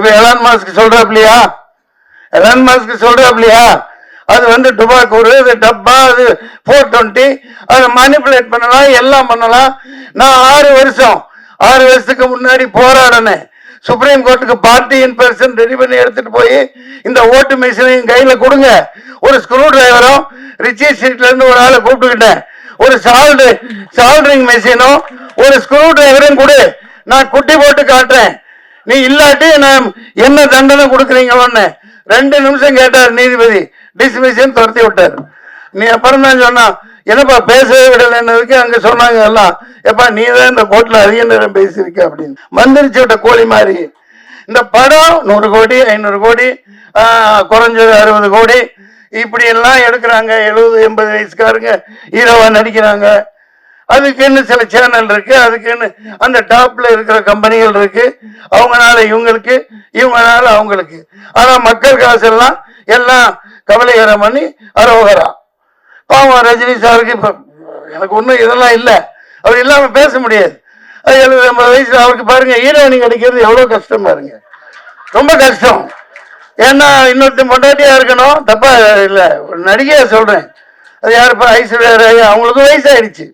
இப்ப Elon Musk சொல்றாப்லையா? Elon Musk சொல்றாப்லையா? அது வந்து டுபாக்கூர் அது டப்பா அது ஃபோர் டுவெண்ட்டி அதை மனிப்புலேட் பண்ணலாம் எல்லாம் பண்ணலாம். நான் ஆறு வருஷம் ஆறு வருஷத்துக்கு முன்னாடி போராடினேன். சுப்ரீம் கோர்ட்டுக்கு பார்ட்டி இன் பர்சன் ரெடி பண்ணி எடுத்துட்டு போய் இந்த ஓட்டு மிஷினையும் கையில கொடுங்க. ஒரு ஸ்க்ரூ டிரைவரும் ரிச்சி ஸ்ட்ரீட்ல இருந்து ஒரு ஆளை கூப்பிட்டுக்கிட்டேன். ஒரு சால்டு சால்ட்ரிங் மிஷினும் ஒரு ஸ்க்ரூ டிரைவரையும் கொடு. நான் குட்டி போட்டு காட்டுறேன். நீ இல்லாட்டி நான் என்ன தண்டனை கொடுக்குறீங்களோன்னு ரெண்டு நிமிஷம் கேட்டார் நீதிபதி. டிஸ்மிஷன் துரத்தி விட்டார். நீ அப்புறம் தான் சொன்னான் என்னப்பா பேசவே விடலைன்னதுக்கு அங்க சொன்னாங்க எல்லாம். எப்பா நீ தான் இந்த கோர்ட்ல அதிக நேரம் பேசியிருக்க அப்படின்னு. மந்திரிச்சு விட்ட கோழி மாதிரி. இந்த படம் நூறு கோடி ஐநூறு கோடி குறைஞ்சது அறுபது கோடி. இப்படி எல்லாம் எடுக்கிறாங்க எழுபது எண்பது வயசுக்காரங்க ஹீரோவா நடிக்கிறாங்க. அதுக்குன்னு சில சேனல் இருக்கு அதுக்குன்னு அந்த டாப்ல இருக்கிற கம்பெனிகள் இருக்கு. அவங்கனால இவங்களுக்கு இவங்கனால அவங்களுக்கு. ஆனா மக்கள் காசு எல்லாம் எல்லாம் கவலைகரம் பண்ணி அரோகரா. பாவம் ரஜினி சாருக்கு இப்ப எனக்கு ஒன்றும் இதெல்லாம் இல்லை. அவர் இல்லாம பேச முடியாது. அது எழுபது ஐம்பது வயசு அவருக்கு பாருங்க ஹீரோயினி கிடைக்கிறது எவ்வளவு கஷ்டம் பாருங்க. ரொம்ப கஷ்டம். ஏன்னா இன்னொருத்தன் பொண்டாட்டியா இருக்கணும். தப்பா இல்லை ஒரு நடிகையா சொல்றேன். அது யாருப்பா? ஐஸ்வர்யா ராய். அவங்களுக்கும் வயசாயிடுச்சு.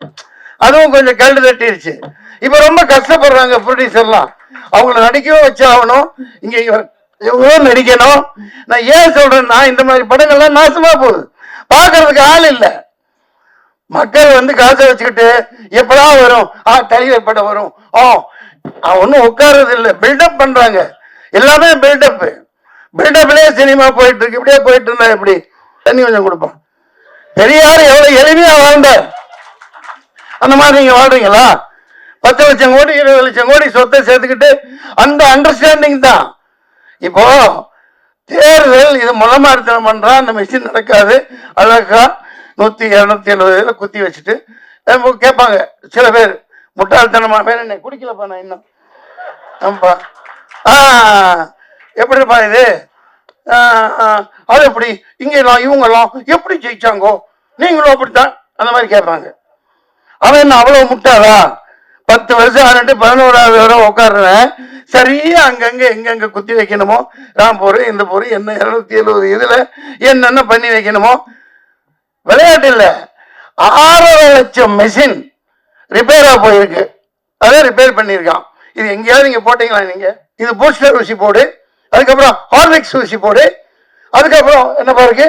அதுவும் கொஞ்சம் கல்டு தட்டிடுச்சு இப்ப ரொம்ப கஷ்டப்படுறாங்க ப்ரொடியூசர்லாம் அவங்கள நடிக்கவும் வச்சாகணும். இங்க இவர் இவங்களும் நடிக்கணும்? நான் ஏன் சொல்றேன்னா இந்த மாதிரி படங்கள்லாம் நாசமா போகுது. பார்க்கறதுக்கு ஆள் இல்லை. மக்கள் வந்து காசை வச்சுக்கிட்டு எப்படா வரும்? ஆ தலைவர் படம் வரும். ஆ ஒன்றும் உட்கார்றது இல்லை. பில்டப் பண்றாங்க. எல்லாமே பில்டப் பில்டப்லயே சினிமா போயிட்டு இருக்கு. இப்படியே போயிட்டு இருந்தா எப்படி? தண்ணி கொஞ்சம் கொடுப்பான் பெரியார் எவ்வளவு எளிமையா வாழ்ந்தார். அந்த மாதிரி நீங்க வாழ்றீங்களா? பத்து லட்சம் கோடி இருபது லட்சம் கோடி சொத்தை சேர்த்துக்கிட்டு அந்த அண்டர்ஸ்டாண்டிங் தான். இப்போ தேர்தல் இது முளமாரித்தனம் பண்றா அந்த மிஷின் நடக்காது. அழகா நூத்தி இருநூத்தி இதில் குத்தி வச்சுட்டு கேட்பாங்க. சில பேர் முட்டாள்தனமா பேர் என்ன குடிக்கலப்பா நான் இன்னும். ஆமாப்பா. ஆ எப்படிப்பா இது? அது எப்படி? இங்கெல்லாம் இவங்கெல்லாம் எப்படி ஜெயிச்சாங்கோ? நீங்களும் அப்படித்தான். அந்த மாதிரி கேட்பாங்க. அவன் என்ன அவ்வளவு முட்டாளா? பத்து வருஷம் ஆனிட்டு பதினோராவது வரை உட்காடுறேன் சரியா அங்கங்க எங்கெங்க குத்தி வைக்கணுமோ? ராம்பூர் இந்த பொரு என்ன இருநூத்தி எழுபது இதுல என்னென்ன பண்ணி வைக்கணுமோ? விளையாட்டு இல்ல. ஆறரை லட்சம் மெஷின் ரிப்பேரா போயிருக்கு. அதை ரிப்பேர் பண்ணியிருக்கான். இது எங்கேயாவது நீங்க போட்டீங்களா நீங்க? இது பூஸ்டர் ஊசி போடு. அதுக்கப்புறம் ஹார்லிக்ஸ் ஊசி போடு. அதுக்கப்புறம் என்ன பாருக்கு?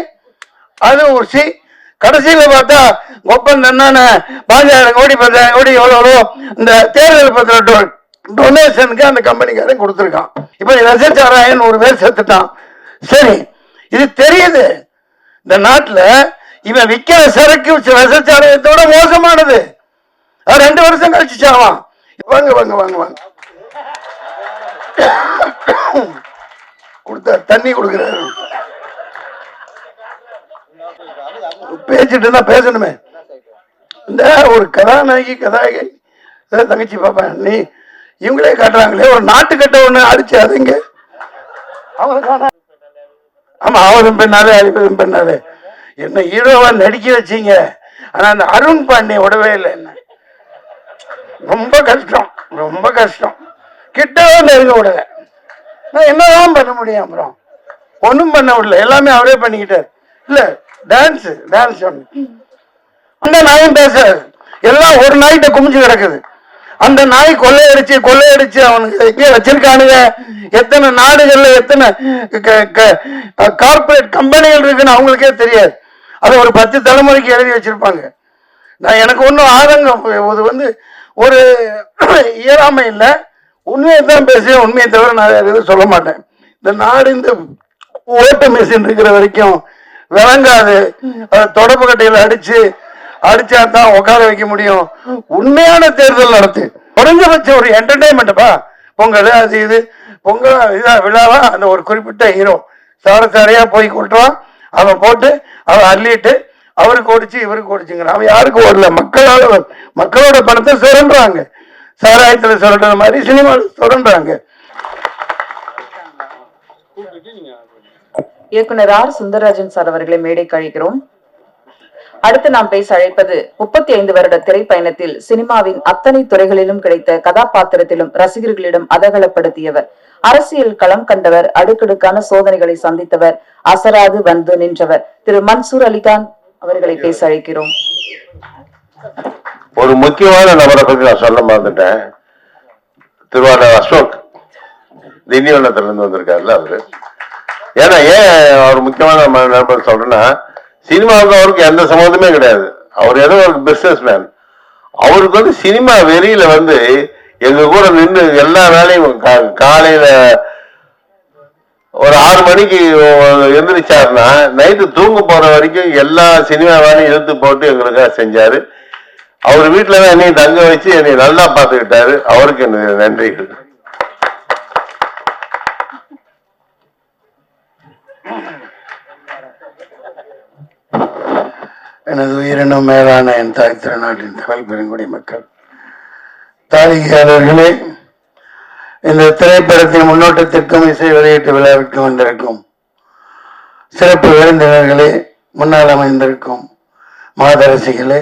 அது ஊசி கடைசியில பார்த்தா ஒப்பந்தம் என்னன்னு பாஞ்சாயிரம் கோடி பத்தாயிரம் கோடி எவ்வளோ எவ்வளோ? இந்த தேர்தல் பத்திர டொனேஷனுக்கு அந்த கம்பெனிக்காரன் கொடுத்துருக்கான். இப்போ ரசிச்சாராயன் ஒரு பேர் செத்துட்டான். சரி இது தெரியுது. இந்த நாட்டுல இவன் விற்கிற சரக்கு ரசச்சாராயத்தோட மோசமானது. அது ரெண்டு வருஷம் கழிச்சு சாவான் வாங்க வாங்க வாங்க வாங்க. கொடுத்த தண்ணி கொடுக்குறாரு. பேசிட்டு இருந்தா பேசணுமே. இந்த ஒரு கதாநாயகி கதாநாயகி தங்கச்சி பாப்பேன் நீ இவங்களே காட்டுறாங்களே. ஒரு நாட்டுக்கட்ட ஒண்ணு அடிச்சு அதுங்க ஆமா அவரும் பெண்ணாலே அழிப்பதும் பெண்ணாலே என்ன ஹீரோவா நடிக்க வச்சீங்க? ஆனா அந்த அருண் பாண்டிய விடவே இல்லை என்ன. ரொம்ப கஷ்டம் ரொம்ப கஷ்டம். கிட்டவே நெருங்க விடல நான் என்னதான் பண்ண முடியும் அப்புறம்? ஒன்றும் பண்ண விடல எல்லாமே அவரே பண்ணிக்கிட்டார். இல்ல டான்ஸ் டான்ஸ் அந்த நாயும் பேச. எல்லாம் ஒரு நாய்கிட்ட குமிஞ்சு கிடக்குது. அந்த நாய் கொள்ளையடிச்சு கொள்ளையடிச்சு அவனுக்கு எங்கே வச்சிருக்கானுங்க. எத்தனை நாடுகள்ல எத்தனை கார்பரேட் கம்பெனிகள் இருக்குன்னு அவங்களுக்கே தெரியாது. அதை ஒரு பத்து தலைமுறைக்கு எழுதி வச்சிருப்பாங்க. நான் எனக்கு ஒன்றும் ஆதங்கம். இது வந்து ஒரு இயலாமை இல்லை. உண்மையை தான் பேசுவேன். உண்மையை தவிர நான் எதுவும் சொல்ல மாட்டேன். இந்த நாடு இந்த ஓட்டு மிஷின் இருக்கிற வரைக்கும் விளங்காது. அதை தொடப்பு கட்டையில அடிச்சு அடிச்சா தான் உட்கார வைக்க முடியும். உண்மையான தேர்தல் நடத்து. குறைஞ்சபட்சம் ஒரு என்டர்டைன்மெண்ட்ப்பா பொங்கல் அது இது. பொங்கல் இதா விழாவா? அந்த ஒரு குறிப்பிட்ட ஹீரோ சார சாரையா போய் கொட்டுறான். அவன் போட்டு அவன் அள்ளிட்டு அவருக்கு ஓடிச்சு இவருக்கு ஓடிச்சுங்கிறான். அவன் யாருக்கு ஓடல? மக்களோட மக்களோட பணத்தை சுரண்டுறாங்க. சாராயத்துல சுரண்டுற மாதிரி சினிமாவில் சுரண்டுறாங்க. இயக்குனர் ஆர். சுந்தரராஜன் சார் அவர்களை மேடை கழிக்கிறோம். அடுத்து நாம் பேச அழைப்பது முப்பத்தி ஐந்து வருட திரைப்பயணத்தில் சினிமாவின் அத்தனை துறைகளிலும் கிடைத்த கதாபாத்திரத்திலும் ரசிகர்களிடம் அதகலப்படுத்தியவர். அரசியல் களம் கண்டவர் அடுக்கடுக்கான சோதனைகளை சந்தித்தவர் அசராது வந்து நின்றவர். திரு. மன்சூர் அலிகான் அவர்களை பேச அழைக்கிறோம். ஒரு முக்கியமான நபரை பற்றி நான் சொல்ல மறந்துட்டேன். திருவாரூர் அசோக் திண்டிவனத்திலிருந்து வந்திருக்காருல்ல அவரு. ஏன்னா ஏன் அவர் முக்கியமான நண்பர் சொல்றேன்னா சினிமாவுக்கு அவருக்கு எந்த சம்மந்தமே கிடையாது. அவர் ஏதோ ஒரு பிஸ்னஸ் மேன் அவருக்கு வந்து சினிமா வெறியில வந்து எங்க கூட நின்று எல்லா வேலையும் காலையில ஒரு ஆறு மணிக்கு எந்திரிச்சாருன்னா நைட்டு தூங்க போற வரைக்கும் எல்லா சினிமா வேலையும் இழுத்து போட்டு எங்களுக்காக செஞ்சாரு. அவர் வீட்டில் தான் என்னை தங்க வச்சு என்னை நல்லா பார்த்துக்கிட்டாரு. அவருக்கு என்னுடைய நன்றிகள். எனது உயிரினும் மேலான என் தாய் திருநாட்டின் தமிழ் பெருங்குடி மக்கள். தாரிகையாளர்களே இந்த திரைப்படத்தின் முன்னோட்டத்திற்கும் இசை வெளியீட்டு விழாவிற்கும் வந்திருக்கும் சிறப்பு விருந்தினர்களே முன்னால் அமைந்திருக்கும் மாதரசிகளே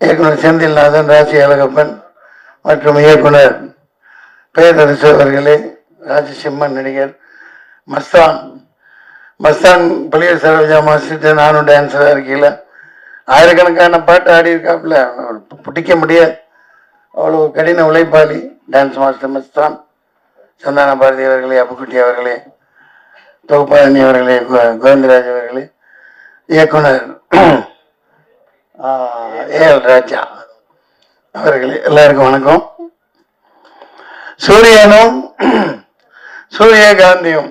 இயக்குனர் செந்தில்நாதன் ராசி அழகப்பன் மற்றும் இயக்குனர் பேரரசு அவர்களே ராஜசிம்மன் நடிகர் மஸ்தான் மஸ்தான் பழைய சரோஜா மாஸ்டர் நானும் டான்ஸராக இருக்கையில் ஆயிரக்கணக்கான பாட்டு ஆடி இருக்காப்புல. பிடிக்க முடியாது. அவ்வளோ கடின உழைப்பாளி. டான்ஸ் மாஸ்டர் மஸ்தான் சந்தான பாரதி அவர்களே அப்புக்குட்டி அவர்களே தொகுப்பாரணி அவர்களே கோ- கோவிந்தராஜ் அவர்களே இயக்குனர் ஏஎல் ராஜா அவர்களே எல்லாருக்கும் வணக்கம். சூரியனும் சூரியகாந்தியும்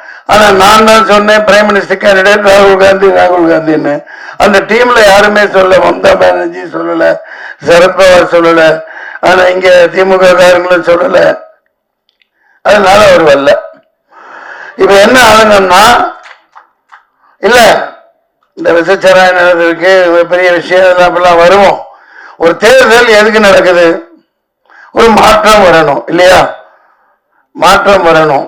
ஆனா நான் தான் சொன்னேன் பிரைம் மினிஸ்டர் கேண்டிடேட் ராகுல் காந்தி ராகுல் காந்தின்னு. அந்த டீம்ல யாருமே சொல்ல மம்தா பானர்ஜி சொல்லல சரத்பவார் சொல்லல ஆனா இங்க திமுக காரங்களும் சொல்லல. அதனால அவர் வரல. இப்ப என்ன ஆகணும்னா இல்ல இந்த விசச்சாராய இருக்கு பெரிய விஷயம் இதெல்லாம் அப்படிலாம் வருவோம் ஒரு தேர்தல் எதுக்கு நடக்குது? ஒரு மாற்றம் வரணும் இல்லையா? மாற்றம் வரணும்.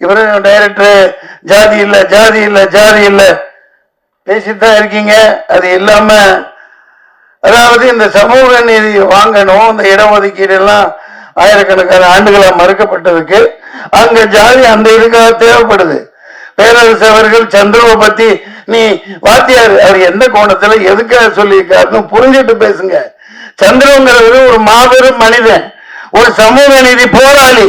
இவரு டைரக்டர் ஜாதி இல்ல ஜாதி இல்ல ஜாதி இல்ல. பேசிட்டு தான் இருக்கீங்க. அது இல்லாம அதாவது இந்த சமூக நீதி வாங்கணும். இந்த இடஒதுக்கீடு எல்லாம் ஆயிரக்கணக்கான ஆண்டுகளாக மறுக்கப்பட்டதுக்கு அங்க ஜாதி அந்த இதுக்காக தேவைப்படுது. பேரரசு அவர்கள் சந்திரவை பத்தி நீ வாத்தியார் அவர் எந்த கோணத்துல எதுக்காக சொல்லியிருக்காருன்னு புரிஞ்சுட்டு பேசுங்க. சந்திரங்கிறது ஒரு மாபெரும் மனிதன். ஒரு சமூக நீதி போராளி.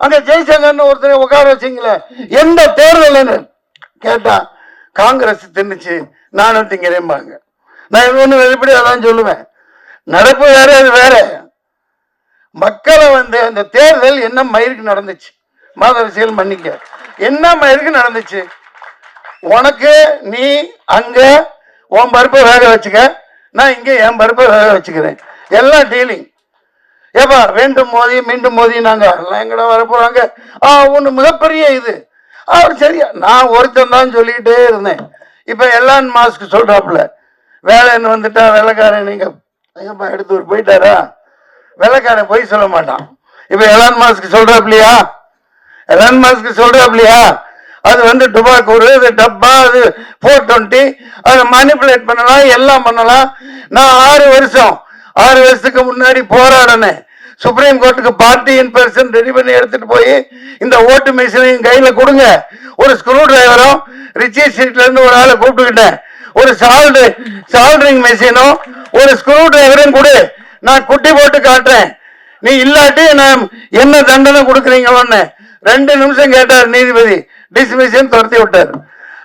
அங்க ஜெய்சங்கர்னு ஒருத்தரை உட்கார வச்சீங்களே எந்த தேர்தல் கேட்டா காங்கிரஸ் தின்னுச்சு நானும் திங்கிறேன்பாங்க நான் இது வெளிப்படையாக தான் சொல்லுவேன். நடப்பு வேற அது வேற. மக்களை வந்து அந்த தேர்தல் என்ன மயிருக்கு நடந்துச்சு? மாதவசியல் மன்னிக்க. என்ன மயிருக்கு நடந்துச்சு? உனக்கு நீ அங்க உன் பருப்பை வேக வச்சுக்க. நான் இங்கே என் பருப்பை வேக வச்சுக்கிறேன். எல்லாம் டீலிங் ஏப்பா வேண்டும் மோதி மீண்டும் மோதி நாங்க எல்லாம் எங்கடா வர போறாங்க ஆ ஒன்று மிகப்பெரிய இது. அவர் சரியா நான் ஒருத்தன் தான் சொல்லிக்கிட்டே இருந்தேன். இப்போ எல்லாம் மாஸ்க் சொல்றாப்புல வேலைன்னு வந்துட்டா வெள்ளைக்காரன் நீங்க ஐயப்பா எடுத்து ஒரு போயிட்டாரா? வெள்ளைக்காரன் போய் சொல்ல மாட்டான். இப்போ எலான் மாஸ்க் சொல்றாப்லையா எலான் மாஸ்க் சொல்றாப்லையா அது வந்து டுபாக்கூர் ஒரு டப்பா அது ஃபோர் டுவெண்ட்டி அதை மேனிப்புலேட் பண்ணலாம் எல்லாம் பண்ணலாம். நான் ஆறு வருஷம் ஆறு வருஷத்துக்கு முன்னாடி போராடினேன். சுப்ரீம் கோர்ட்டுக்கு பார்ட்டி இன் பர்சன் ரெடி பண்ணி எடுத்துட்டு போய் இந்த ஓட்டு மிஷினையும் கையில கொடுங்க. ஒரு ஸ்க்ரூ டிரைவரும் ரிச்சி ஸ்ட்ரீட்ல இருந்து ஒரு ஆளை கூப்பிட்டுக்கிட்டேன். ஒரு சால்டு சால்டரிங் மிஷினும் ஒரு ஸ்க்ரூ டிரைவரும் கொடு. நான் குட்டி போட்டு காட்டுறேன். நீ இல்லாட்டி நான் என்ன தண்டனை கொடுக்குறீங்களோன்னு ரெண்டு நிமிஷம் கேட்டார் நீதிபதி. டிஸ்மிஷன் துரத்தி விட்டார்.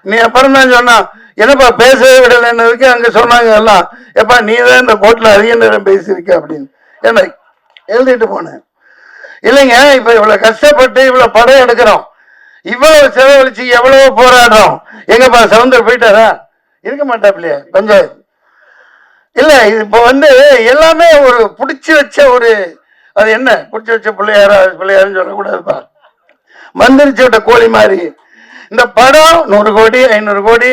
நீ அப்புறம் தான் சொன்னான் என்னப்பா பேசவே விடலைன்னு இருக்கு. அங்க சொன்னாங்க எல்லாம் எப்பா நீ தான் இந்த கோர்ட்ல அதிக நேரம் பேசியிருக்க அப்படின்னு. என்ன எழுதிட்டு போனேன். இல்லைங்க இப்ப இவ்வளவு கஷ்டப்பட்டு இவ்வளவு படம் எடுக்கிறோம். இவ்வளவு செலவழிச்சு எவ்வளவு போராடுறோம். எங்கப்பா சவுந்தர் போயிட்டாரா? இருக்க மாட்டாப்லையே பஞ்சாயத்து இல்ல இது இப்போ வந்து எல்லாமே ஒரு பிடிச்சி வச்ச ஒரு அது என்ன? பிடிச்சி வச்ச பிள்ளையாரா பிள்ளையாருன்னு சொல்லக்கூடாதுப்பா. மந்திரிச்சு விட்ட கோழி மாதிரி. இந்த படம் நூறு கோடி ஐநூறு கோடி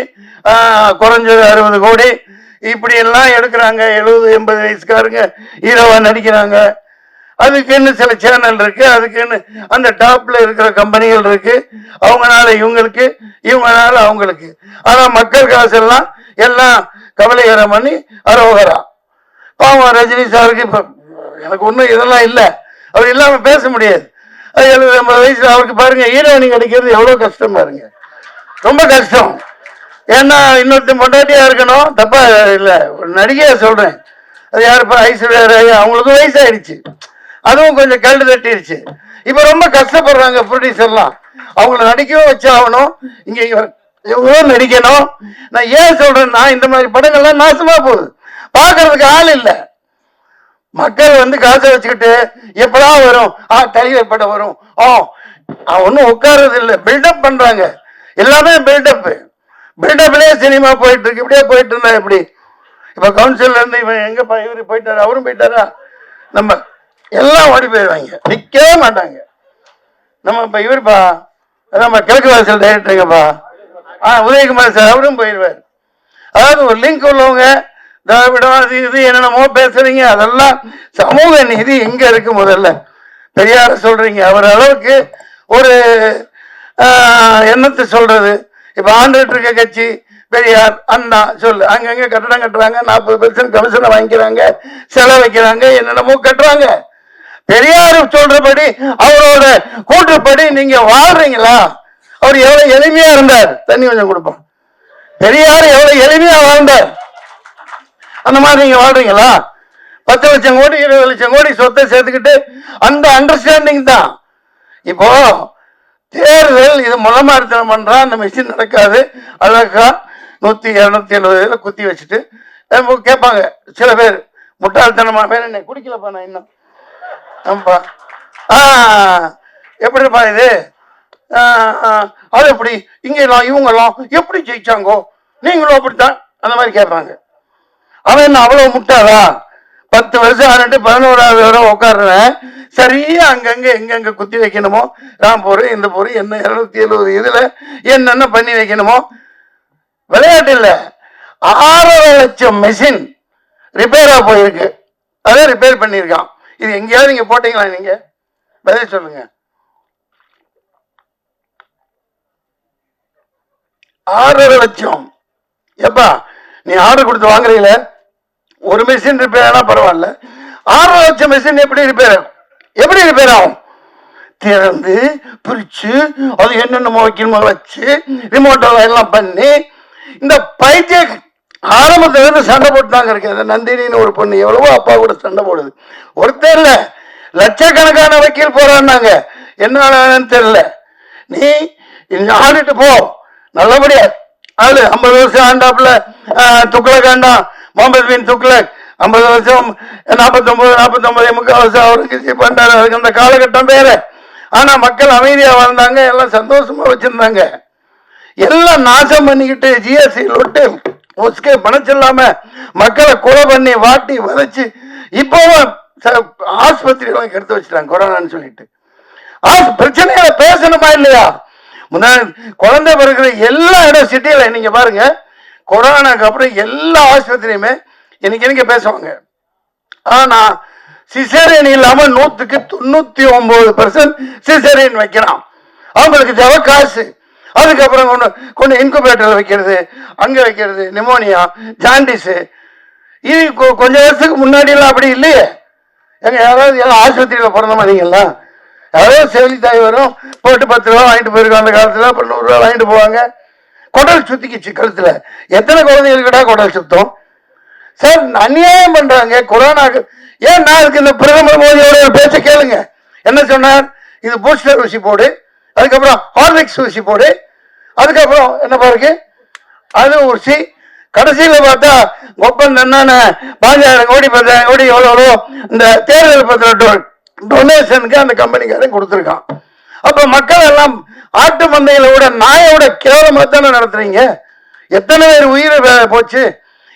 குறைஞ்சது அறுபது கோடி. இப்படி எல்லாம் எடுக்கிறாங்க எழுபது எண்பது வயசுக்காரங்க ஹீரோவா நடிக்கிறாங்க. அதுக்குன்னு சில சேனல் இருக்கு அதுக்குன்னு அந்த டாப்ல இருக்கிற கம்பெனிகள் இருக்கு. அவங்கனால இவங்களுக்கு இவங்கனால அவங்களுக்கு. ஆனா மக்கள் காசு எல்லாம் எல்லாம் கவலைகரம் பண்ணி அரோகரா. பாவம் ரஜினி சாருக்கு இப்ப எனக்கு ஒன்றும் இதெல்லாம் இல்லை. அவர் இல்லாம பேச முடியாது. அது எழுபது ஐம்பது வயசு அவருக்கு பாருங்க ஹீரோயினி கிடைக்கிறது எவ்வளவு கஷ்டம் பாருங்க. ரொம்ப கஷ்டம். ஏன்னா இன்னொருத்தன் பொண்டாட்டியா இருக்கணும். தப்பா இல்லை ஒரு நடிகையா சொல்றேன். அது யாருப்பா? ஐஸ்வர்யா ராய். அவங்களுக்கும் வயசாயிடுச்சு. அதுவும் கொஞ்சம் கல்டு தட்டிடுச்சு இப்ப ரொம்ப கஷ்டப்படுறாங்க ப்ரொடியூசர்லாம் அவங்கள நடிக்கவும் வச்சாகணும். இங்க இவர் இவங்களும் நடிக்கணும்? நான் ஏன் சொல்றேன்னா இந்த மாதிரி படங்கள்லாம் நாசமா போகுது. பாக்குறதுக்கு ஆள் இல்லை. மக்கள் வந்து காசை வச்சுக்கிட்டு எப்படா வரும்? ஆ தலைவர் படம் வரும். ஆ ஒன்றும் உட்கார்றது இல்லை. பில்டப் பண்றாங்க. எல்லாமே பில்டப் பில்டப்லயே சினிமா போயிட்டு இருக்கு. இப்படியே போயிட்டு இருந்தா எப்படி? இப்ப கவுன்சில்ல இருந்து இவன் எங்க பா- இவரு போயிட்டாரு? அவரும் போயிட்டாரா? நம்ம எல்லாம் ஓடி போயிடுவாங்க. நிற்கவே மாட்டாங்க. நம்ம இப்போ இவருப்பா நம்ம கிழக்கு வாசல் டைரக்டருங்கப்பா ஆ உதயகுமார் சார் அவரும் போயிடுவார். அதாவது ஒரு லிங்க் உள்ளவங்க திராவிடம் அது இது என்னென்னமோ பேசுறீங்க அதெல்லாம் சமூக நீதி எங்க இருக்கு முதல்ல? பெரியார சொல்றீங்க. அவர் அளவுக்கு ஒரு எண்ணத்தை சொல்றது? இப்போ ஆண்டுகிட்டு இருக்க கட்சி பெரியார் அண்ணா சொல்லு. அங்கங்க கட்டடம் கட்டுறாங்க நாற்பது பெர்சன்ட் கமிஷனை வாங்கிக்கிறாங்க செலவு வைக்கிறாங்க என்னென்னமோ கட்டுறாங்க. பெரியார் சொல்றபடி அவரோட கூற்றுப்படி நீங்க வாழ்றீங்களா? அவர் எவ்வளவு எளிமையா இருந்தார். தண்ணி கொஞ்சம் கொடுப்போம். பெரியார் எவ்வளவு எளிமையா வாழ்ந்தார். அந்த மாதிரி நீங்க வாழ்றீங்களா? பத்து லட்சம் கோடி இருபது லட்சம் கோடி சொத்தை சேர்த்துக்கிட்டு அந்த அண்டர்ஸ்டாண்டிங் தான். இப்போ தேர்தல் இது முளமாரித்தனம் பண்றா அந்த மிஷின் நடக்காது. அழகா நூத்தி இருநூத்தி எழுபதுல குத்தி வச்சுட்டு கேட்பாங்க. சில பேர் முட்டாள்தனமா பேர் என்ன குடிக்கலப்பா நான் இன்னும். ஆமாப்பா ஆ எப்படிப்பா இது? அது எப்படி? இங்கெல்லாம் இவங்கெல்லாம் எப்படி ஜெயிச்சாங்கோ? நீங்களும் அப்படித்தான் அந்த மாதிரி கேட்பாங்க. அவன் என்ன அவ்வளவு முட்டாதா பத்து வருஷம் ஆனிட்டு பதினோராவது வரை உட்காடுறேன் சரியா அங்கங்க எங்கெங்க குத்தி வைக்கணுமோ? ராம்பூர் இந்த பொரு என்ன இருநூத்தி எழுபது இதுல என்னென்ன பண்ணி வைக்கணுமோ? விளையாட்டு இல்ல. ஆறரை லட்சம் மெஷின் ரிப்பேரா போயிருக்கு. அதை ரிப்பேர் பண்ணியிருக்கான். இது எங்கேயாவது நீங்கள் போட்டீங்களா நீங்கள் பதில் சொல்லுங்க. ஆறரை லட்சம். எப்பா நீ ஆர்டர் கொடுத்து வாங்குறீங்களே ஒரு மிஷின் ரிப்பேர் ஆனால் பரவாயில்ல. ஆறரை லட்சம் மிஷின் எப்படி ரிப்பேர் ஆகும்? எப்படி ரிப்பேர் ஆகும்? திறந்து பிரித்து அது என்னென்னமோ வைக்கணுமோ வச்சு ரிமோட்டெல்லாம் பண்ணி இந்த பைத்திய ஆரம்பத்துல இருந்து சண்டை போட்டுதாங்க இருக்கு அந்த நந்தினின்னு ஒரு பொண்ணு எவ்வளவோ அப்பா கூட சண்டை போடுது. ஒருத்தர் இல்ல. லட்சக்கணக்கான வக்கீல் போறான்னாங்க. என்ன தெரியல. நீ ஆடிட்டு போ. நல்லபடியா. ஆளு ஐம்பது வருஷம் ஆண்டாப்புல துக்ளக் ஆண்டா முகமது பின் துக்ளக். ஐம்பது வருஷம் நாற்பத்தொம்பது நாற்பத்தொம்பது முக்கால் வருஷம் அவருக்கு பண்றாரு அதுக்கு அந்த காலகட்டம் வேற. ஆனா மக்கள் அமைதியா வாழ்ந்தாங்க. எல்லாம் சந்தோஷமா வச்சிருந்தாங்க. எல்லாம் நாசம் பண்ணிக்கிட்டு ஜிஎஸ்டி லொட்டு ஒஸ்கே பணம் மக்களை கொலை பண்ணி வாட்டி வதச்சி இப்பவும் ச- ஆஸ்பத்திரியெல்லாம் கெடுத்து வச்சுட்டாங்க கொரோனான்னு சொல்லிட்டு. ஆஸ் பிரச்சனைகளை பேசணுமா இல்லையா? முன்னாடி குழந்தை பிறகுற எல்லா இடம் சிட்டியில நீங்க பாருங்க கொரோனாக்கு அப்புறம் எல்லா ஆஸ்பத்திரியுமே இன்னைக்கு இன்னைக்கு பேசுவாங்க. ஆனா சிசேரியன் இல்லாம நூத்துக்கு தொண்ணூத்தி ஒன்பது பர்சன்ட் சிசேரியன் வைக்கிறான் அவங்களுக்கு ஜவ காசு. அதுக்கப்புறம் கொண்டு கொண்டு இன்குபேட்டரில் வைக்கிறது அங்கே வைக்கிறது நிமோனியா ஜாண்டிஸு இது கொ- கொஞ்ச வருஷத்துக்கு முன்னாடியெல்லாம் அப்படி இல்லையே. எங்க யாராவது எல்லாம் ஆஸ்பத்திரியில் பிறந்த நீங்கள்லாம். யாராவது செவிலித்தாய் வரும் போட்டு பத்து ரூபா வாங்கிட்டு போயிருக்கோம் அந்த காலத்தில் அப்புறம் நூறுரூவா வாங்கிட்டு போவாங்க. குடல் சுத்திக்கிச்சு கழுத்தில். எத்தனை குழந்தைகளுக்கிட்டா குடல் சுத்தம்? சார் அநியாயம் பண்ணுறாங்க கொரோனாக்கு ஏன் நான் அதுக்கு இந்த பிரதமர் மோடியோட ஒரு பேச்சை கேளுங்க. என்ன சொன்னார்? இது பூஸ்டர் ஊசி போடு அதுக்கப்புறம் ஹார்லிக்ஸ் ஊசி போடு. அதுக்கப்புறம் என்ன பாருக்கு? அது ஊசி கடைசியில் பார்த்தா ஒப்பந்தம் என்னென்ன பாஞ்சாயிரம் கோடி பத்தாயிரம் கோடி எவ்வளோ எவ்வளோ? இந்த தேர்தல் பத்திர டொனேஷனுக்கு அந்த கம்பெனிக்காரன் கொடுத்துருக்கான். அப்போ மக்கள் எல்லாம் ஆட்டு மந்தையில விட நாயோட கேவலமாக தானே நடத்துறீங்க? எத்தனை பேர் உயிர் போச்சு?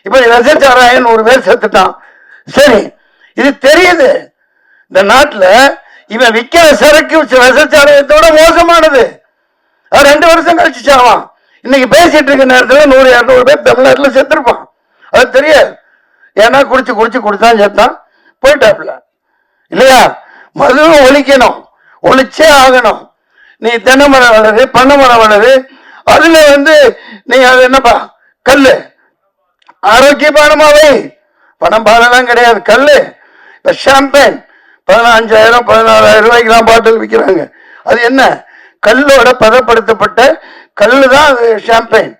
இப்போ ரசச்சாராயன் ஒரு பேர் செத்துட்டான். சரி இது தெரியுது. இந்த நாட்டில் இவன் விற்கிற சரக்கு ரசச்சாராயத்தோட மோசமானது. அது ரெண்டு வருஷம் கழிச்சு சாவான் இன்னைக்கு பேசிட்டு இருக்க நேரத்தில் நூறு இரநூறு பேர் தமிழ்நாட்டில் செத்துருப்பான். அது தெரியாது. ஏன்னா குடிச்சு குடிச்சு குடிச்சான் செத்தான். போயிட்டாப்ல இல்லையா? மதுவும் ஒழிக்கணும். ஒழிச்சே ஆகணும். நீ தென்னை மரம் வளரு பண்ணை மரம் வளரு. அதுல வந்து நீ அது என்னப்பா? கல் ஆரோக்கியமானமாவை பணம் பாலெல்லாம் கிடையாது. கல் இப்ப ஷாம்பேன் பதினஞ்சாயிரம் பதினாறாயிரம் ரூபாய்க்குலாம் பாட்டில் விற்கிறாங்க அது என்ன? கல்லோட பதப்படுத்தப்பட்ட கல்லு தான் அது ஷாம்பேன்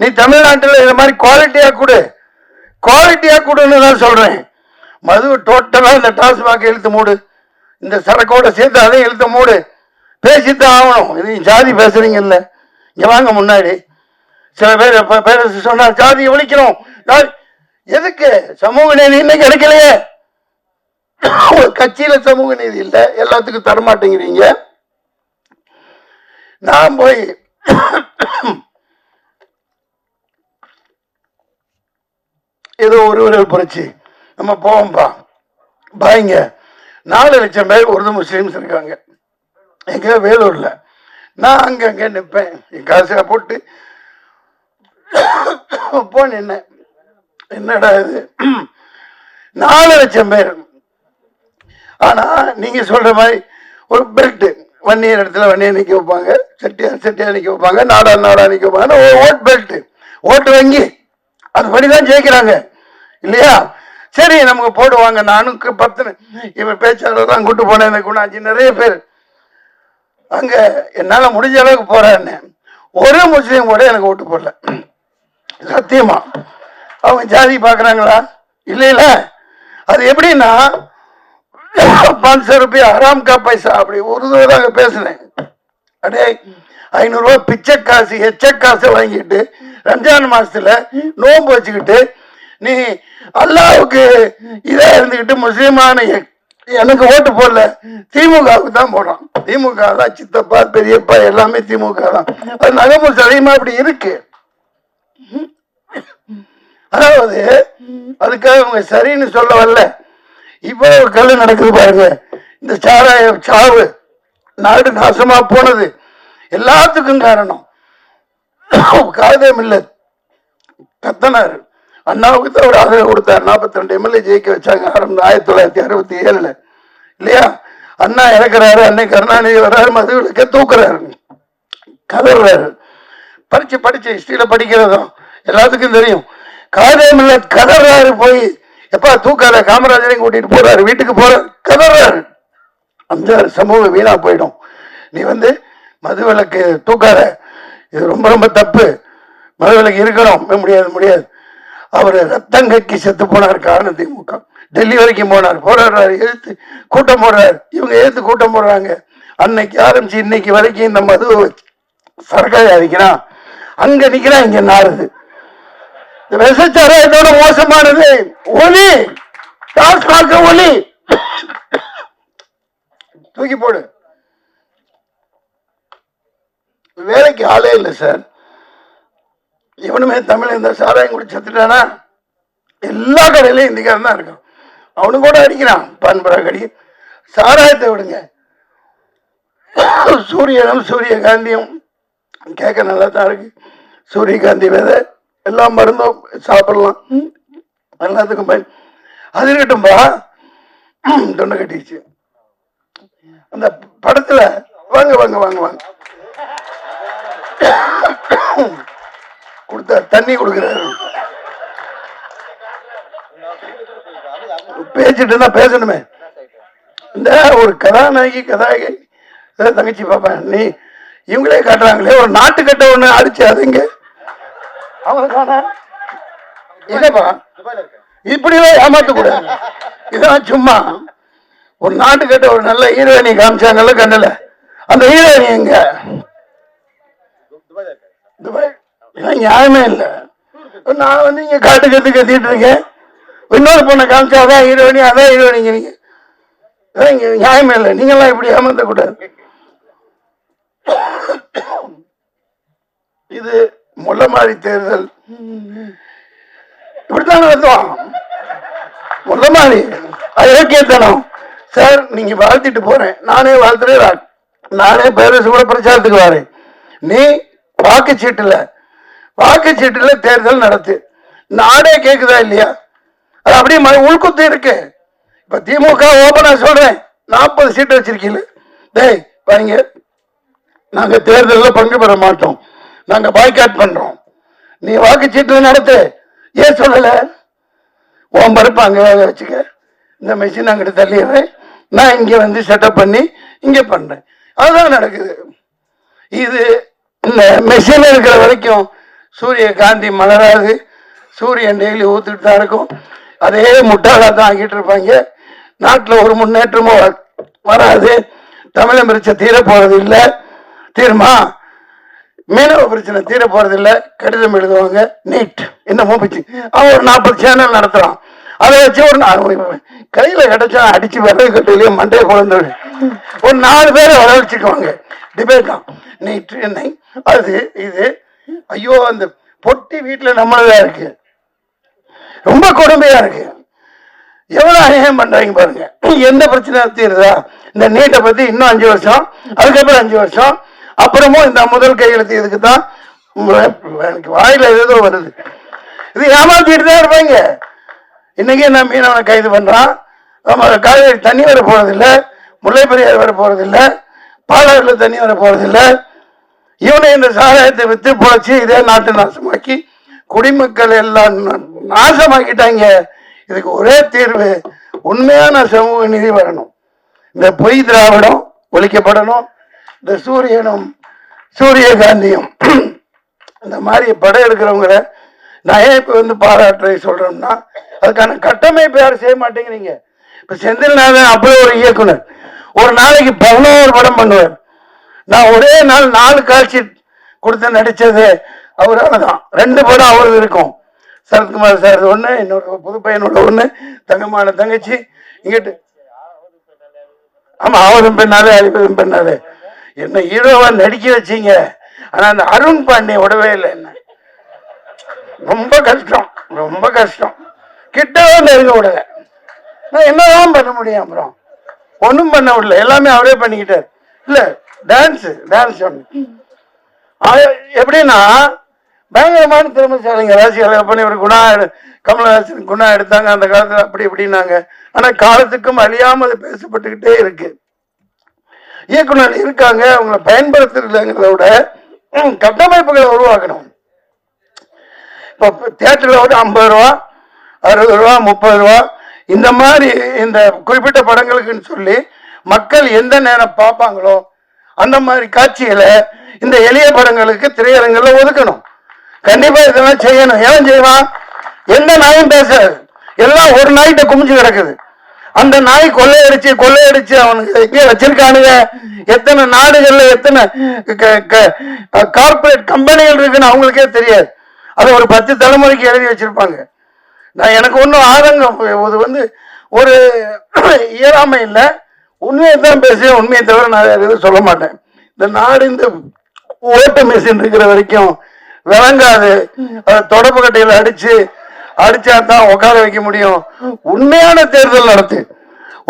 நீ தமிழ்நாட்டில் இந்த மாதிரி குவாலிட்டியாக கொடு. குவாலிட்டியாக கொடுன்னு தான் சொல்கிறேன் மது டோட்டலாக இந்த டாஸ்மாக இழுத்து மூடு. இந்த சரக்கோட சேர்த்து அதையும் இழுத்து மூடு. பேசித்தான் ஆகணும். இது நீ ஜாதி பேசுறீங்கல்ல. இங்கே வாங்க முன்னாடி. சில பேர் பேர சொன்னால் ஜாதியை ஜாதி ஒழிக்கணும் எதுக்கு? சமூக நீதி இன்னைக்கு கிடைக்கலையே. ஒரு கட்சியில சமூக நீதி இல்லை எல்லாத்துக்கும் தரமாட்டேங்கிறீங்க நான் போய் ஏதோ ஒரு விரல் புரட்சி. நம்ம போவோம்பா. பாய்ங்க நாலு லட்சம் பேர் உருது முஸ்லீம்ஸ் இருக்காங்க. எங்க? வேலூர்ல. நான் அங்கங்கே நிற்பேன் என் காசை போட்டு போ நின்னேன் என்னடா இது? நாலு லட்சம் பேர். ஆனால் நீங்கள் சொல்கிற மாதிரி ஒரு பெல்ட்டு வன்னியர் இடத்துல வன்னியர் நிற்க வைப்பாங்க. செட்டியார் செட்டியார் நிற்க வைப்பாங்க. நாடா நாடா நிற்க வைப்பாங்க. ஒரு ஓட் பெல்ட்டு ஓட்டு வங்கி. அது படிதான் ஜெயிக்கிறாங்க. இல்லையா? சரி நமக்கு போடுவாங்க. நானுக்கு பத்துனு இவன் பேச்சாளர் தான் கூட்டு போனேன். இந்த குணாச்சி நிறைய பேர். அங்கே என்னால் முடிஞ்ச அளவுக்கு போகிறேன்னு ஒரு முஸ்லீம் கூட எனக்கு ஓட்டு போடல. சத்தியமா. அவங்க ஜாதி பார்க்குறாங்களா இல்லைல்ல அது எப்படின்னா பாஞ்சு ரூபாய் ஆறாம் கா பைசா அப்படி உருது தாங்க பேசினேன். அடே ஐநூறுரூவா பிச்சை காசு எச்ச காசை வாங்கிட்டு ரம்ஜான் மாதத்தில் நோன்பு வச்சுக்கிட்டு நீ அல்லாவுக்கு இதாக இருந்துக்கிட்டு முஸ்லீமான எனக்கு ஓட்டு போடல. திமுகவுக்கு தான் போடுறான் திமுக தான் சித்தப்பா பெரியப்பா எல்லாமே திமுக தான். அது நகமும் சதயமா அப்படி இருக்கு. அதாவது அதுக்காக அவங்க சரின்னு சொல்ல வரல. இப்போ ஒரு நடக்குது பாருங்க. இந்த சாராய சாவு நாடு நாசமா போனது. எல்லாத்துக்கும் காரணம். காதம் இல்லை கத்தனார். அண்ணாவுக்கு தான் ஒரு ஆதரவு கொடுத்தார். நாற்பத்தி ரெண்டு எம்எல்ஏ ஜெயிக்க வச்சாங்க. ஆரம்பம் ஆயிரத்தி தொள்ளாயிரத்தி அறுபத்தி ஏழுல. இல்லையா? அண்ணா இறக்குறாரு. அன்னை கருணாநிதி வர்றாரு. மதுவிலக்க தூக்குறாரு. கதறாரு படிச்சு படிச்சு ஹிஸ்டரியில படிக்கிறதும் எல்லாத்துக்கும் தெரியும். காதேமில்ல கதறாரு போய் எப்பா தூக்காத காமராஜரையும் கூட்டிட்டு போறாரு வீட்டுக்கு போற கதறாரு. அந்த சமூகம் வீணா போயிடும். நீ வந்து மதுவிலக்கு தூக்காத. இது ரொம்ப ரொம்ப தப்பு. மதுவிலக்கு இருக்கணும். முடியாது முடியாது. அவர் ரத்தம் கக்கி செத்து போனார் காரணம் திமுக. டெல்லி வரைக்கும் போனார். போராடுறாரு எழுத்து கூட்டம் போடுறாரு. இவங்க எழுத்து கூட்டம் போடுறாங்க. அன்னைக்கு ஆரம்பிச்சு இன்னைக்கு வரைக்கும் இந்த மது சரக்காய் அடிக்கிறான். அங்க நிக்கிறான் இங்க நாறுது இந்த இதோட மோசமானது? ஒலி. பார்க்க ஒலி. தூக்கி போடு. வேலைக்கு ஆளே இல்லை சார். இவனுமே தமிழ் இந்த சாராயம் குடி செத்துட்டானா? எல்லா கடையிலையும் இந்திக்காரன் தான் இருக்கான். அவனு கூட அடிக்கிறான். பண்பரா கடி சாராயத்தை விடுங்க. சூரியனும் சூரியகாந்தியும். கேட்க நல்லா தான் இருக்கு. சூரியகாந்தி விதை. எல்லா மருந்தும் சாப்பிடலாம். எல்லாத்துக்கும் பயன். அது இருக்கட்டும்பா. தொண்டை கட்டிடுச்சு. அந்த படத்துல வாங்க வாங்க வாங்க வாங்க. கொடுத்த தண்ணி கொடுக்குறாரு. பேசிட்டு இருந்தா பேசணுமே. இந்த ஒரு கதாநாயகி கதாநாயகி தங்கச்சி பாப்பேன் நீ இவங்களே காட்டுறாங்களே. ஒரு நாட்டுக்கட்ட ஒண்ணு அடிச்சு அதுங்க காணா என்னப்பா இப்படிலாம் ஏமாத்த கூடாது இதெல்லாம் சும்மா. ஒரு நாட்டுக்கட்ட ஒரு நல்ல ஹீரோயினி காமிச்சாங்கல்ல கண்ணுல. அந்த ஹீரோயினி எங்க? துபாய் நியாயமே இல்லை. நான் வந்து இங்க காட்டு கத்து கத்திட்டு இருக்கேன். இன்னொரு பொண்ணை காமிச்சா அதான் ஹீரோயினி அதான் ஹீரோயினிங்க நீங்க இதெல்லாம் இங்க. நியாயமே இல்லை. நீங்கெல்லாம் இப்படி ஏமாத்த கூடாது முல்லை முள்ளமாரி தேர்தல். இப்படித்தான் நடத்துவான் முள்ளமாரி அயோக்கியத்தனம் சார் நீங்க வாழ்த்திட்டு போறேன். நானே வாழ்த்துறேன். நானே பேரரசு கூட பிரச்சாரத்துக்கு வரேன். நீ வாக்குச்சீட்டுல வாக்குச்சீட்டுல தேர்தல் நடத்து. நாடே கேக்குதா இல்லையா? அது அப்படியே ம- உள்குத்து இருக்கு. இப்ப திமுக ஓபனா சொல்றேன். நாற்பது சீட்டு வச்சிருக்கீங்க டேய் பாருங்க. நாங்க தேர்தலில் பங்கு பெற மாட்டோம். நாங்க பாய்காட் பண்றோம். நீ வாக்குச்சீட்டு நடத்து. ஏன் சொல்லல? உன் பருப்பு அங்க வேக வச்சுக்க. இந்த மிஷின் அங்கிட்ட தள்ளிடுறேன். நான் இங்க வந்து செட்டப் பண்ணி இங்க பண்றேன். அதுதான் நடக்குது. இது இந்த மிஷின் இருக்கிற வரைக்கும் சூரிய காந்தி மலராது. சூரியன் டெய்லி ஊத்துட்டு தான் இருக்கும். அதே முட்டாளா தான் ஆக்கிட்டு இருப்பாங்க. நாட்டில் ஒரு முன்னேற்றமும் வ- வராது. தமிழை மிருச்ச தீரை இல்லை. தீருமா? மீனவ பிரச்சனை தீர போறதில்லை. கடிதம் எழுதுவாங்க. நீட் என்னமோ பிச்சு அவன் ஒரு நாற்பது சேனல் நடத்துறான். அதை வச்சு ஒரு கையில கிடைச்சா அடிச்சு விறகு கட்டிலேயே மண்டையை குழந்தை ஒரு நாலு பேரை வரவழைச்சுக்குவாங்க. டிபேட் தான். நீட் என்னை? அது இது. ஐயோ அந்த பொட்டி வீட்டுல நம்மளதா இருக்கு. ரொம்ப கொடுமையா இருக்கு. எவ்வளவு அநியாயம் பண்றாங்க பாருங்க. எந்த பிரச்சனை தீருதா? இந்த நீட்டை பத்தி இன்னும் அஞ்சு வருஷம் அதுக்கப்புறம் அஞ்சு வருஷம் அப்புறமும் இந்த முதல் கையெழுத்து இதுக்கு தான் எனக்கு வாயில ஏதோ வருது. இது ஏமாத்திட்டு தான் இருப்பாங்க. இன்னைக்கு நான் மீனவனை கைது பண்றான்? காவேரி தண்ணி வர போறதில்லை. முல்லை பெரியார் வர போறதில்லை. பாலாறுல தண்ணி வர போறதில்லை. இவனை இந்த சாராயத்தை வித்து போச்சு இதே நாட்டு நாசமாக்கி குடிமக்கள் எல்லாம் நாசமாக்கிட்டாங்க. இதுக்கு ஒரே தீர்வு உண்மையான சமூக நிதி வரணும். இந்த பொய் திராவிடம் ஒழிக்கப்படணும். இந்த சூரியனும் சூரியகாந்தியும் இந்த மாதிரி படம் எடுக்கிறவங்கள நான் ஏன் இப்போ வந்து பாராட்டுறை சொல்கிறோம்னா அதுக்கான கட்டமைப்பு யாரும் செய்ய மாட்டேங்கிறீங்க. இப்போ செந்தில்நாதன் அப்படி ஒரு இயக்குனர். ஒரு நாளைக்கு பதினோரு படம் பண்ணுவார். நான் ஒரே நாள் நாலு காட்சி கொடுத்து நடித்தது அவரால் தான். ரெண்டு படம் அவரது இருக்கும். சரத்குமார் சார் ஒன்று இன்னொரு புது பையனோட ஒன்று தங்கமான தங்கச்சி. இங்கிட்டு ஆமாம் அவரும் பெண்ணாலே அறிவதும் பெண்ணாலே என்ன ஹீரோவா நடிக்க வச்சீங்க? ஆனா அந்த அருண் பாண்டே விடவே இல்லை என்ன? ரொம்ப கஷ்டம் ரொம்ப கஷ்டம். கிட்டவே நெருங்க விடல நான் என்னதான் பண்ண முடியும் அப்புறம்? ஒன்றும் பண்ண விடல எல்லாமே அவரே பண்ணிக்கிட்டார். இல்லை டான்ஸ் டான்ஸ் ஒன்று எப்படின்னா பயங்கரமான திறமைசாலிங்க. ராசியால பண்ணி ஒரு குணா எடு- கமலஹாசன் குணா எடுத்தாங்க. அந்த காலத்தில் அப்படி இப்படின்னாங்க. ஆனால் காலத்துக்கும் அழியாமல் அது பேசப்பட்டுக்கிட்டே இருக்குது இயக்குனர் இருக்காங்க அவங்கள பயன்படுத்துறதுங்கிறத விட கட்டமைப்புகளை உருவாக்கணும். இப்போ தியேட்டரில் ஒரு ஐம்பது ரூபா அறுபது ரூபா முப்பது ரூபா இந்த மாதிரி இந்த குறிப்பிட்ட படங்களுக்குன்னு சொல்லி மக்கள் எந்த நேரம் பார்ப்பாங்களோ அந்த மாதிரி காட்சிகளை இந்த எளிய படங்களுக்கு திரையரங்கில் ஒதுக்கணும். கண்டிப்பாக இதெல்லாம் செய்யணும். ஏன் செய்வான் எந்த நாயும் பேசாது. எல்லாம் ஒரு நாய்கிட்ட குமிஞ்சு கிடக்குது. அந்த நாய் கொள்ளையடிச்சு கொள்ளையடிச்சு அவனுக்கு எங்கே வச்சிருக்கானுங்க. எத்தனை நாடுகள்ல எத்தனை கார்பரேட் கம்பெனிகள் இருக்குன்னு அவங்களுக்கே தெரியாது. அதை ஒரு பத்து தலைமுறைக்கு எழுதி வச்சிருப்பாங்க. நான் எனக்கு ஒன்றும் ஆதங்கம் இது வந்து ஒரு இயலாமை இல்லை. உண்மையை தான் பேசுவேன் உண்மையை தவிர நான் எதுவும் சொல்ல மாட்டேன். இந்த நாடு இந்த ஓட்டு மிஷின் இருக்கிற வரைக்கும் விளங்காது. அதை தொடப்பு கட்டையில் அடித்து அடிச்சா தான் உட்கார வைக்க முடியும். உண்மையான தேர்தல் நடத்து.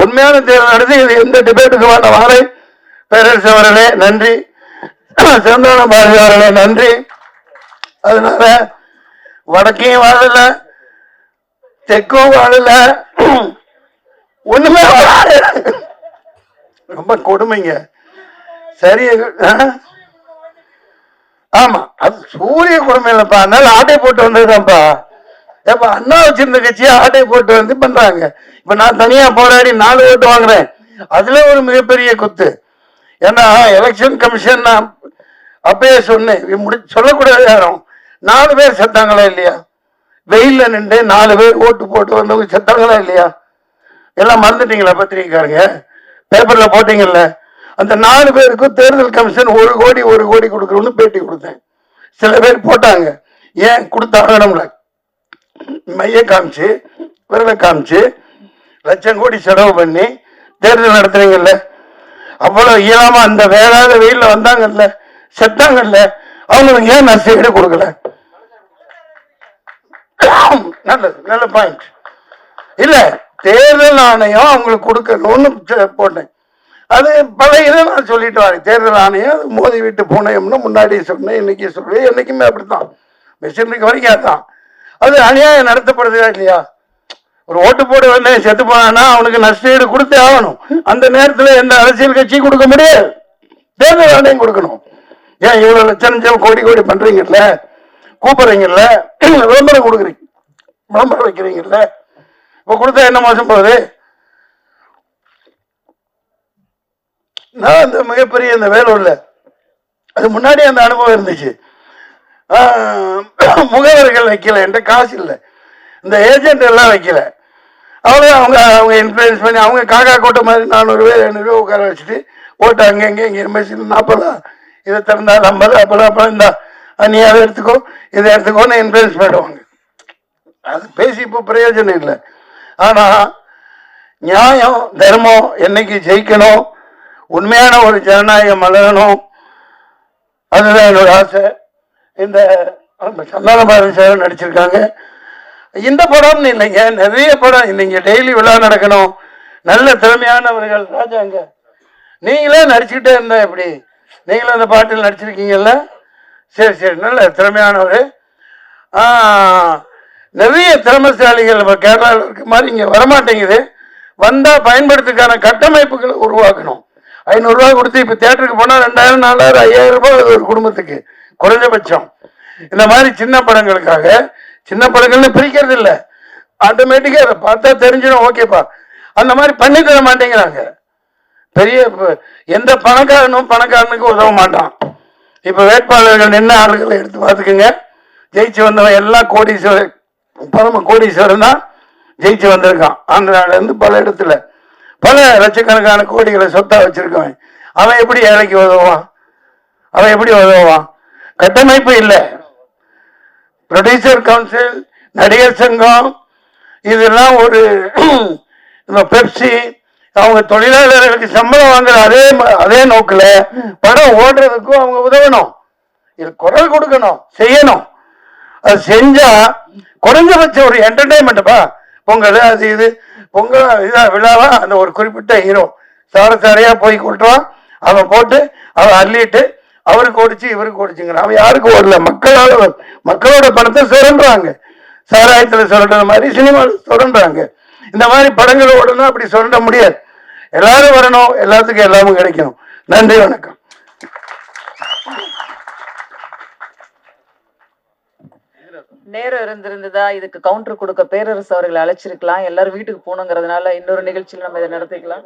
உண்மையான தேர்தல் நடத்தி இது எந்த டிபேட்டுக்கு வேண்ட வாழை பேரரசு அவர்களே நன்றி. சந்தான பாரதி அவர்களே நன்றி. அதனால வடக்கையும் வாழல தெற்கும் வாழல. ஒண்ணுமே வாழல. ரொம்ப கொடுமைங்க. சரி ஆ? ஆமா அது சூரிய கொடுமை இல்லைப்பா அதனால ஆட்டை போட்டு வந்ததுதான்ப்பா. ஏப்பா அண்ணா வச்சிருந்த கட்சியை ஆட்டை போட்டு வந்து பண்றாங்க. இப்ப நான் தனியா போராடி நாலு ஓட்டு வாங்குறேன். அதுல ஒரு மிகப்பெரிய குத்து. ஏன்னா எலெக்ஷன் கமிஷன் நான் அப்பயே சொன்னேன். முடி சொல்லக்கூடாது யாரும். நாலு பேர் செத்தாங்களா இல்லையா? வெயில்ல நின்று நாலு பேர் ஓட்டு போட்டு வந்தவங்க செத்தாங்களா இல்லையா? எல்லாம் மறந்துட்டீங்களா பத்திரிக்கைக்காரங்க பேப்பர்ல போட்டீங்கல்ல? அந்த நாலு பேருக்கும் தேர்தல் கமிஷன் ஒரு கோடி ஒரு கோடி கொடுக்குறோன்னு பேட்டி கொடுத்தேன். சில பேர் போட்டாங்க. ஏன்? கொடுத்தாகணும்ல மைய காமிச்சு விரலை காமிச்சு லட்சம் கோடி செலவு பண்ணி தேர்தல் நடத்துறீங்கல்ல? அவ்வளவு இயலாம அந்த வேளாத வெயில்ல வந்தாங்கல்ல செத்தாங்கல்ல அவங்களுக்கு ஏன் நஷ்டஈடு கொடுக்கல? நல்லது நல்ல பாயிண்ட் இல்ல தேர்தல் ஆணையம் அவங்களுக்கு கொடுக்கணும்னு போட்டேன். அது பல இதை நான் சொல்லிட்டு வரேன். தேர்தல் ஆணையம் மோதி விட்டு பூனையம்னு முன்னாடியே சொன்னேன் இன்னைக்கு சொல்றேன் என்னைக்குமே அப்படித்தான். மிஷினுக்கு வரைக்கும் அதான். அது அநியாயம் நடத்தப்படுதா இல்லையா? ஒரு ஓட்டு போட்டு வந்து செத்து போனான்னா அவனுக்கு நஷ்டஈடு கொடுத்தே ஆகணும். அந்த நேரத்தில் எந்த அரசியல் கட்சி கொடுக்க முடியாது. தேர்தல் ஆணையம் கொடுக்கணும். ஏன் இவ்வளவு லட்சம் லட்சம் கோடி கோடி பண்றீங்கல்ல? கூப்பிடுறீங்கல்ல? விளம்பரம் கொடுக்குறீங்க. விளம்பரம் வைக்கிறீங்கல்ல? இப்ப கொடுத்தா என்ன மோசம் போகுது? நான் அந்த மிகப்பெரிய இந்த வேலூரில் அது முன்னாடி அந்த அனுபவம் இருந்துச்சு. முகவர்கள் வைக்கல என்கிட்ட காசு இல்லை. இந்த ஏஜென்ட் எல்லாம் வைக்கல. அவ்வளோ அவங்க அவங்க இன்ஃப்ளூயன்ஸ் பண்ணி அவங்க காக்கா கோட்டை மாதிரி நானூறு பேர் ஐநூறுரூவா உட்கார வச்சுட்டு ஓட்டு அங்கே இங்கே இங்கே மெஷின் நாற்பதா இதை திறந்தா நம்பது அப்பெல்லாம் அப்பெல்லாம் இந்த நீ அதை எடுத்துக்கோ இதை எடுத்துக்கோன்னு இன்ஃப்ளூயன்ஸ் பண்ணுவாங்க. அது பேசி இப்போ பிரயோஜனம் இல்லை. ஆனால் நியாயம் தர்மம் என்னைக்கு ஜெயிக்கணும் உண்மையான ஒரு ஜனநாயகம் மலரணும் அதுதான் என்னோட ஆசை. இந்த சந்தான பாரதி சார் நடிச்சிருக்காங்க. இந்த படம்னு இல்லைங்க நிறைய படம் இல்லைங்க. டெய்லி விழா நடக்கணும். நல்ல திறமையானவர்கள் ராஜாங்க. நீங்களே நடிச்சுக்கிட்டே இருந்தா எப்படி? நீங்களும் அந்த பாட்டில் நடிச்சிருக்கீங்கல்ல? சரி சரி. நல்ல திறமையானவர். நிறைய திறமைசாலிகள் இப்போ கேரளாவில் இருக்க மாதிரி இங்கே வரமாட்டேங்குது. வந்தால் பயன்படுத்துக்கான கட்டமைப்புகளை உருவாக்கணும். ஐநூறுரூவா கொடுத்து இப்போ தேட்டருக்கு போனால் ரெண்டாயிரம் நாலாயிரம் ஐயாயிரம் ரூபாய் ஒரு குடும்பத்துக்கு. குறைஞ்சபட்சம். இந்த மாதிரி சின்ன படங்களுக்காக சின்ன படங்கள்னு பிரிக்கிறது இல்லை. ஆட்டோமேட்டிக்காக அதை பார்த்தா தெரிஞ்சிடும் ஓகேப்பா அந்த மாதிரி பண்ணி தர மாட்டேங்கிறாங்க. பெரிய எந்த பணக்காரனும் பணக்காரனுக்கு உதவ மாட்டான். இப்போ வேட்பாளர்கள் நின்ன ஆளுகளை எடுத்து பார்த்துக்குங்க. ஜெயிச்சு வந்தவன் எல்லாம் கோடீஸ்வரர் பரம கோடீஸ்வரன் தான் ஜெயிச்சு வந்திருக்கான். ஆந்திரால நாள்லேருந்து பல இடத்துல பல லட்சக்கணக்கான கோடிகளை சொத்தா வச்சிருக்கவன். அவன் எப்படி ஏழைக்கு உதவுவான்? அவன் எப்படி உதவுவான்? கட்டமைப்பு இல்லை. ப்ரொடியூசர் கவுன்சில் நடிகர் சங்கம் இதெல்லாம் ஒரு இந்த பெப்சி அவங்க தொழிலாளர்களுக்கு சம்பளம் வாங்குற அதே அதே நோக்கில் படம் ஓடுறதுக்கும் அவங்க உதவணும். இது குரல் கொடுக்கணும் செய்யணும். அது செஞ்சா குறைஞ்சபட்சம் ஒரு என்டர்டைன்மெண்ட்டுப்பா பொங்கல் அது இது பொங்கல் இதா விழாவா அந்த ஒரு குறிப்பிட்ட ஹீரோ சார சாரையா போய் கொட்டுவான். அவன் போட்டு அவன் அள்ளிட்டு அவருக்கு ஓடிச்சு இவருக்கு ஓடிச்சுங்கிறான். அவன் யாருக்கும் ஓடல. மக்களால மக்களோட பணத்தை சுரண்டுறாங்க. சாராயத்தில் சுரண்டுற மாதிரி சினிமாவில் சுரண்டுறாங்க. இந்த மாதிரி படங்கள் ஓடணும் அப்படி சுரண்ட முடியாது. எல்லாரும் வரணும். எல்லாத்துக்கும் எல்லாமும் கிடைக்கணும். நன்றி வணக்கம். நேரம் இருந்திருந்ததா? இதுக்கு கவுண்டர் கொடுக்க பேரரசு அவர்களை அழைச்சிருக்கலாம். எல்லாரும் வீட்டுக்கு போகணுங்கிறதுனால இன்னொரு நிகழ்ச்சியில் நம்ம இதை நடத்திக்கலாம்.